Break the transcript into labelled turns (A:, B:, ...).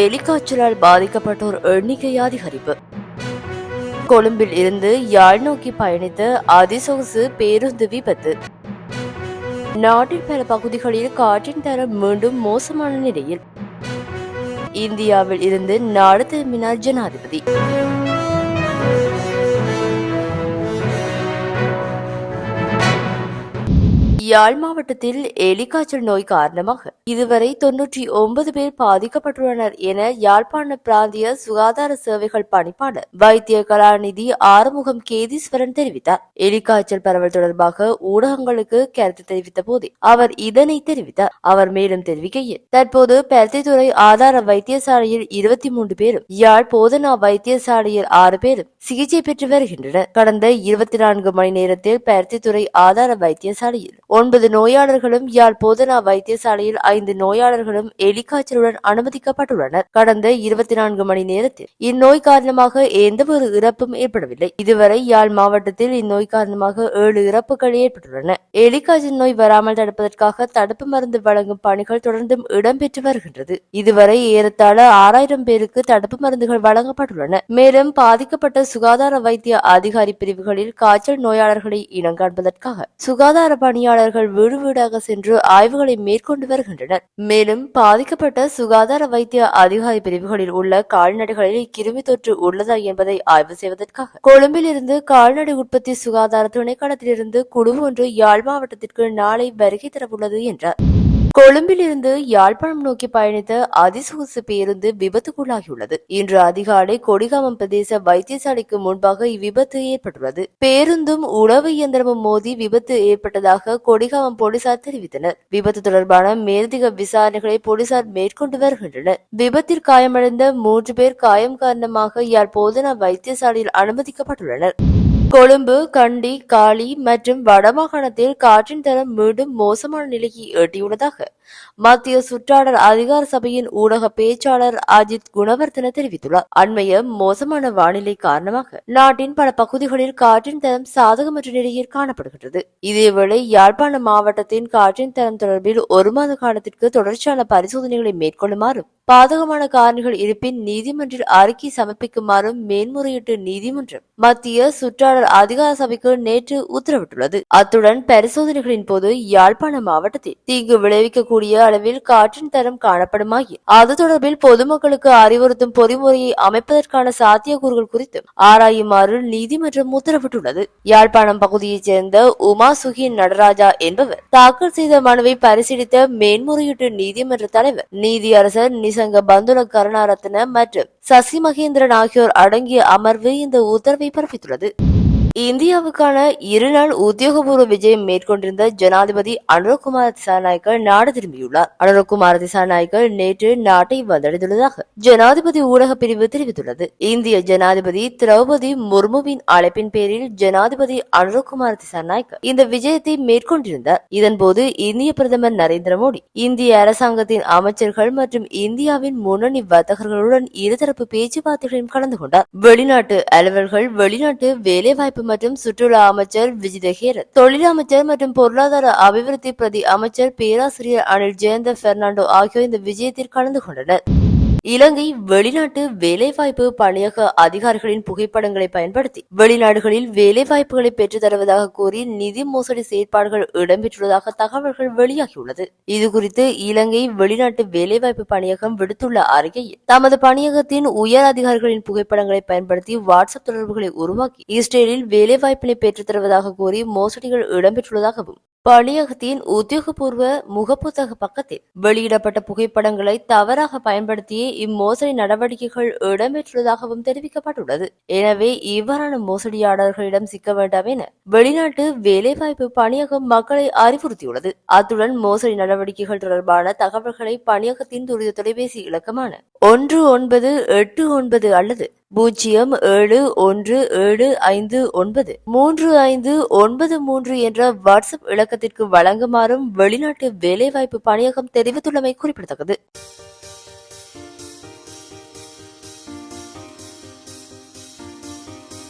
A: எலிக்காய்ச்சலால் பாதிக்கப்பட்டோர் எண்ணிக்கை அதிகரிப்பு கொழும்பில் இருந்து யாழ் நோக்கி பயணித்த அதிசொகுசு பேருந்து விபத்து. நாட்டின் பல பகுதிகளில் காற்றின் தரம் மீண்டும் மோசமான நிலையில். இந்தியாவில் இருந்து நாடு திரும்பினார் ஜனாதிபதி. யாழ் மாவட்டத்தில் எலிக்காய்ச்சல் நோய் காரணமாக இதுவரை தொன்னூற்றி ஒன்பது பேர் பாதிக்கப்பட்டுள்ளனர் என யாழ்ப்பாண பிராந்திய சுகாதார சேவைகள் பணிப்பாளர் வைத்திய கலாநிதி ஆறுமுகம் கேதீஸ்வரன் தெரிவித்தார். எலிக்காய்ச்சல் பரவல் தொடர்பாக ஊடகங்களுக்கு கருத்து தெரிவித்த போதே அவர் இதனை தெரிவித்தார். அவர் மேலும் தெரிவிக்கையில் தற்போது பெர்த்தித்துறை ஆதார வைத்தியசாலையில் இருபத்தி மூன்று பேரும் யாழ் போதனா வைத்தியசாலையில் ஆறு பேரும் சிகிச்சை பெற்று வருகின்றனர். கடந்த இருபத்தி நான்கு மணி நேரத்தில் பெர்த்தித்துறை ஆதார வைத்தியசாலையில் ஒன்பது நோயாளர்களும் யாழ் போதனா வைத்தியசாலையில் ஐந்து நோயாளர்களும் எலிக்காய்ச்சலுடன் அனுமதிக்கப்பட்டுள்ளனர். கடந்த இருபத்தி நான்கு மணி நேரத்தில் இந்நோய் காரணமாக எந்த ஒரு இறப்பும் ஏற்படவில்லை. இதுவரை யாழ் மாவட்டத்தில் இந்நோய் காரணமாக ஏழு இறப்புகள் ஏற்பட்டுள்ளன. எலிக்காய்ச்சல் நோய் வராமல் தடுப்பதற்காக தடுப்பு மருந்து வழங்கும் பணிகள் தொடர்ந்தும் இடம்பெற்று வருகின்றது. இதுவரை ஏறத்தாழ ஆறாயிரம் பேருக்கு தடுப்பு மருந்துகள் வழங்கப்பட்டுள்ளன. மேலும் பாதிக்கப்பட்ட சுகாதார வைத்திய அதிகாரி பிரிவுகளில் காய்ச்சல் நோயாளர்களை இனங்காண்பதற்காக சுகாதார அவர்கள் வீடு வீடாக சென்று ஆய்வுகளை மேற்கொண்டு வருகின்றனர். மேலும் பாதிக்கப்பட்ட சுகாதார வைத்திய அதிகாரி பிரிவுகளில் உள்ள கால்நடைகளில் கிருமி தொற்று உள்ளதா என்பதை ஆய்வு செய்வதற்காக. கொழும்பில் இருந்து கால்நடை உற்பத்தி சுகாதார திணைக்களத்திலிருந்து குழு ஒன்று யாழ் மாவட்டத்திற்கு நாளை வருகை தரவுள்ளது என்றார். கொழும்பிலிருந்து யாழ்ப்பாணம் நோக்கி பயணித்த அதிசொகுசு பேருந்து விபத்துக்குள்ளாகியுள்ளது. இன்று அதிகாலை கொடிகாமம் பிரதேச வைத்தியசாலைக்கு முன்பாக இவ்விபத்து ஏற்பட்டுள்ளது. பேருந்தும் உணவு இயந்திரமும் மோதி விபத்து ஏற்பட்டதாக கொடிகாமம் போலீசார் தெரிவித்தனர். விபத்து தொடர்பான மேலதிக விசாரணைகளை போலீசார் மேற்கொண்டு வருகின்றனர். விபத்தில் காயமடைந்த மூன்று பேர் காயம் காரணமாக யாழ் போதனா வைத்தியசாலையில் அனுமதிக்கப்பட்டுள்ளனர். கொழும்பு கண்டி காலி மற்றும் வடமாகாணத்தில் காற்றின் தரம் மீண்டும் மோசமான நிலையை எட்டியுள்ளதாக மத்திய சுற்றாடல் அதிகார சபையின் ஊடக பேச்சாளர் அஜித் குணவர்தன தெரிவித்துள்ளார். அண்மைய மோசமான வானிலை காரணமாக நாட்டின் பல பகுதிகளில் காற்றின் தரம் சாதகமற்ற நிலையில் காணப்படுகின்றது. இதேவேளை யாழ்ப்பாண மாவட்டத்தின் காற்றின் தரம் தொடர்பில் ஒரு மாத காலத்திற்கு தொடர்ச்சியான பரிசோதனைகளை மேற்கொள்ளுமாறும் பாதகமான காரணிகள் இருப்பின் நீதிமன்றில் அறிக்கை சமர்ப்பிக்குமாறும் மேன்முறையீட்டு நீதிமன்றம் மத்திய சுற்றாடல் அதிகார சபைக்கு நேற்று உத்தரவிட்டுள்ளது. அத்துடன் பரிசோதனைகளின் போது யாழ்ப்பாண மாவட்டத்தில் தீங்கு விளைவிக்கக்கூடிய அளவில் காற்றின் தரம் காணப்படுமாயின் அது தொடர்பில் பொதுமக்களுக்கு அறிவுறுத்தும் பொறிமுறையை அமைப்பதற்கான சாத்தியக்கூறுகள் குறித்து ஆராயுமாறு நீதிமன்றம் உத்தரவிட்டுள்ளது. யாழ்ப்பாணம் பகுதியைச் சேர்ந்த உமா சுகி நடராஜா என்பவர் தாக்கல் செய்த மனுவை பரிசீலித்த மேன்முறையீட்டு நீதிமன்ற தலைவர் நீதியரசர் சங்க பந்துல கருணாரத்ன மற்றும் சசி மகேந்திரன் ஆகியோர் அடங்கிய அமர்வு இந்த உத்தரவை பிறப்பித்துள்ளது. இந்தியாவுக்கான இருநாள் உத்தியோகபூர்வ விஜயம் மேற்கொண்டிருந்த ஜனாதிபதி அனுரகுமார திசாநாயக்கர் நாடு திரும்பியுள்ளார். அனுரகுமார திசாநாயக்கர் நேற்று நாட்டை வந்தடைந்துள்ளதாக ஜனாதிபதி ஊடக பிரிவு தெரிவித்துள்ளது. இந்திய ஜனாதிபதி திரௌபதி முர்முவின் அழைப்பின் பேரில் ஜனாதிபதி அனுரகுமார திசாநாயக்கர் இந்த விஜயத்தை மேற்கொண்டிருந்தார். இதன்போது இந்திய பிரதமர் நரேந்திர மோடி இந்திய அரசாங்கத்தின் அமைச்சர்கள் மற்றும் இந்தியாவின் முன்னணி வர்த்தகர்களுடன் இருதரப்பு பேச்சுவார்த்தைகளையும் கலந்து கொண்டார். வெளிநாட்டு அலுவல்கள் வெளிநாட்டு வேலைவாய்ப்பு மற்றும் சுற்றுலா அமைச்சர் விஜிதஹேரத் தொழில் அமைச்சர் மற்றும் பொருளாதார அபிவிருத்தி பிரதி அமைச்சர் பேராசிரியர் அனில் ஜெயந்த பெர்னாண்டோ ஆகியோர் இந்த விஜயத்தில் கலந்து கொண்டனர். இலங்கை வெளிநாட்டு வேலைவாய்ப்பு பணியக அதிகாரிகளின் புகைப்படங்களை பயன்படுத்தி வெளிநாடுகளில் வேலைவாய்ப்புகளை பெற்றுத் தருவதாக கூறி நிதி மோசடி செயற்பாடுகள் இடம்பெற்றுள்ளதாக தகவல்கள் வெளியாகியுள்ளது. இதுகுறித்து இலங்கை வெளிநாட்டு வேலைவாய்ப்பு பணியகம் விடுத்துள்ள அறிக்கையில் தமது பணியகத்தின் உயர் அதிகாரிகளின் புகைப்படங்களை பயன்படுத்தி வாட்ஸ்அப் தொடர்புகளை உருவாக்கி இஸ்ரேலில் வேலைவாய்ப்பினை பெற்றுத் தருவதாக கூறி மோசடிகள் இடம்பெற்றுள்ளதாகவும் பணியகத்தின் உத்தியோகபூர்வ முகப்புத்தக பக்கத்தில் வெளியிடப்பட்ட புகைப்படங்களை தவறாக பயன்படுத்தியே இம்மோசடி நடவடிக்கைகள் இடம்பெற்றுள்ளதாகவும் தெரிவிக்கப்பட்டுள்ளது. எனவே இவ்வாறான மோசடியாளர்களிடம் சிக்க வேண்டாம் என வெளிநாட்டு வேலைவாய்ப்பு பணியகம் மக்களை அறிவுறுத்தியுள்ளது. அத்துடன் மோசடி நடவடிக்கைகள் தொடர்பான தகவல்களை பணியகத்தின் துரித தொலைபேசி இலக்கமான ஒன்று ஒன்பது எட்டு ஒன்பது அல்லது பூஜ்ஜியம் ஏழு ஒன்று ஏழு ஐந்து ஒன்பது. மூன்று ஐந்து ஒன்பது மூன்று என்ற வாட்ஸ்அப் இலக்கத்திற்கு வழங்குமாறும் வெளிநாட்டு வேலைவாய்ப்பு பணியகம் தெரிவித்துள்ளமை குறிப்பிடத்தக்கது.